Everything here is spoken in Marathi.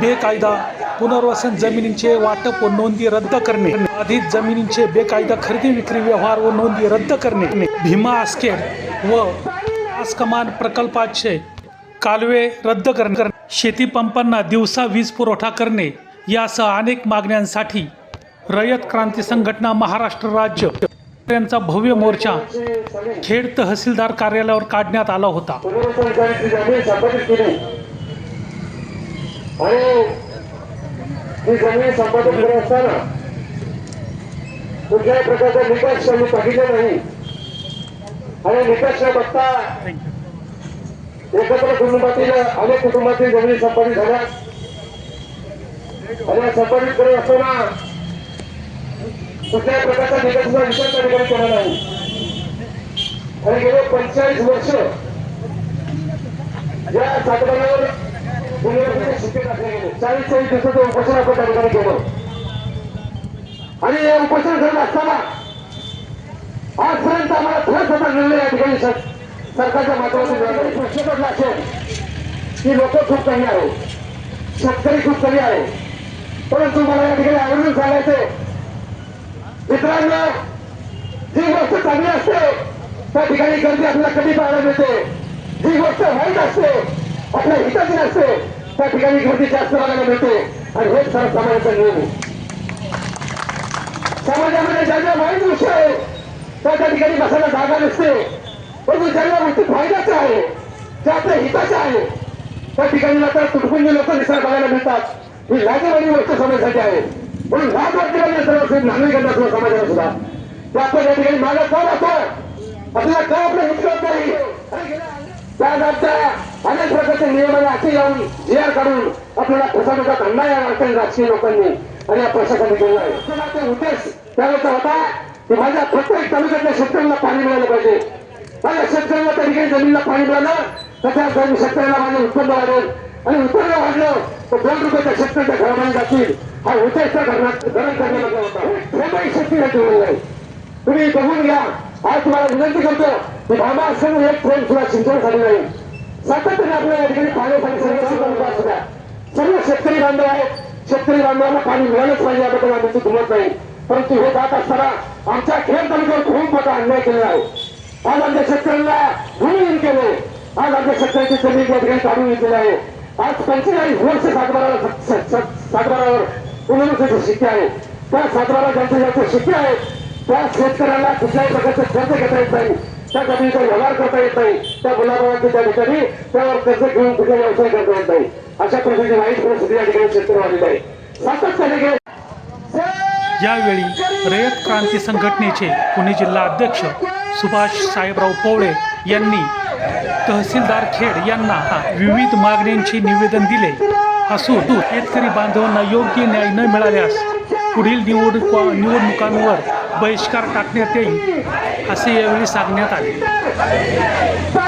बेकायदा पुनर्वसन जमिनींचे वाटप व नोंदी रद्द करणे. बाधित जमिनींचे बेकायदा खरेदी विक्री व्यवहार व नोंदी रद्द करणे. भीमा आस्केड व आसकमान प्रकल्पाचे कालवे रद्द करणे. शेती पंपांना दिवसा वीज पुरवठा करणे. यासह अनेक मागण्यांसाठी रयत क्रांती संघटना महाराष्ट्र राज्य. शेतकऱ्यांचा भव्य मोर्चा खेड तहसीलदार कार्यालयावर काढण्यात आला होता. कुठल्याही प्रकारचा निकष बघितला नाही आणि निकष न बघता एकत्र कुटुंबातील अनेक कुटुंबातील जमिनी संपादित झाल्या आणि संपादित करत असताना कुठल्याही प्रकारचा निकषाचा विचार त्या ठिकाणी केला नाही. आणि गेले पंचेचाळीस वर्ष या साधनावर पुनर्वसनाचे शिक्के टाकले गेले. चाळीस चाळीस दिवसाचं उपोषण आपण त्या ठिकाणी केलं. आणि हे उपोषण करत असताना आजपर्यंत आम्हाला खरंच होता निर्णय या ठिकाणी सरकारच्या माध्यमातून मिळाला. प्रश्न पडला असेल की लोक खूप कमी आहे शेतकरी खूप कमी आहे परंतु मला या ठिकाणी आवर्जून सांगायचे मित्रांनो जी गोष्ट चांगली असते. त्या ठिकाणी गर्दी आपल्याला कमी पाहायला मिळते. जी गोष्ट वाईट असते. आपल्या हिताची नसते. त्या ठिकाणी गर्दी जास्त बघायला मिळते. आणि हेच सर्व समाजाचा नियम समाजामध्ये ज्या ज्या वाईट गोष्टी आहे त्या त्या ठिकाणी बसायला जागा नसते. परंतु ज्या ज्या गोष्टी फायद्याच्या आहे ज्या आपल्या हिताच्या आहे त्या ठिकाणी मात्र तुटपुंजी लोक निसर्ग बघायला मिळतात. ही लाजवानी गोष्ट समाजासाठी आहे. म्हणून ह्या वाटली पाहिजे सर्व नागरिकांना सुद्धा समाजाला सुद्धा ते आपण या ठिकाणी मागं का राहतो आपल्याला का आपलं हित कळत नाही? त्या अनेक प्रकारच्या नियमाला असे लावून जी काढून आपल्याला फसवणुकात धंदा या अडचणी राजकीय लोकांनी आणि या प्रशासनाने केला आहे. उद्देश त्यावेळेचा होता की माझ्या प्रत्येक तालुक्यातल्या शेतकऱ्यांना पाणी मिळालं पाहिजे. माझ्या शेतकऱ्यांना त्या ठिकाणी जमिनीला पाणी मिळालं तर त्या जमीन शेतकऱ्याला माझं उत्पन्न वाढेल. आणि उत्पन्न वाढलं तर दोन रुपयाच्या शेतकऱ्याच्या घरामध्ये जातील. हा उद्देश त्या धरणात धरण करण्याचा होता हे काही शेतकऱ्याला ठेवलेलं नाही तुम्ही बघून घ्या. आज तुम्हाला विनंती करतो की भामा असं एक थेंब सुद्धा सिंचन झाली नाही. सातत्याने आपल्या या ठिकाणी पाण्यासाठी सर्व तालुका सर्व शेतकरी बांधव आहेत. शेतकरी बांधवांना पाणी मिळालंच पाहिजे याबद्दल आम्ही तुमत नाही. परंतु हे जात असताना आमच्या खेळ तालुक्यावर खूप मोठा अन्याय केलेला आहे. आज आमच्या शेतकऱ्यांना भूमिहीन केले. आज आमच्या शेतकऱ्यांची जमीन या ठिकाणी काढून घेतलेली आहे. आज पंचेचाळीस वर्ष सातबारावर सातबारावर पुनर्वसनाचे शिक्के आहे. त्या सातबारा ज्यांचे ज्यांचे शिक्के आहेत त्या शेतकऱ्यांना कुठल्याही प्रकारचे कर्ज घेता येत नाही. त्या जमिनीचा व्यवहार करता येत नाही. त्या मुलाबाळांची त्या ठिकाणी त्यावर कर्ज घेऊन कुठला व्यवसाय करता येत नाही. अशा प्रकारची वाईट परिस्थिती या ठिकाणी शेतकरी आलेली आहे. सातत्याने गेले यावेळी रयत क्रांती संघटनेचे पुणे जिल्हा अध्यक्ष सुभाष साहेबराव पोवळे यांनी तहसीलदार खेड यांना विविध मागण्यांचे निवेदन दिले. असून शेतकरी बांधवांना योग्य न्याय न मिळाल्यास पुढील निवडणुक निवडणुकांवर बहिष्कार टाकण्यात येईल असे यावेळी सांगण्यात आले.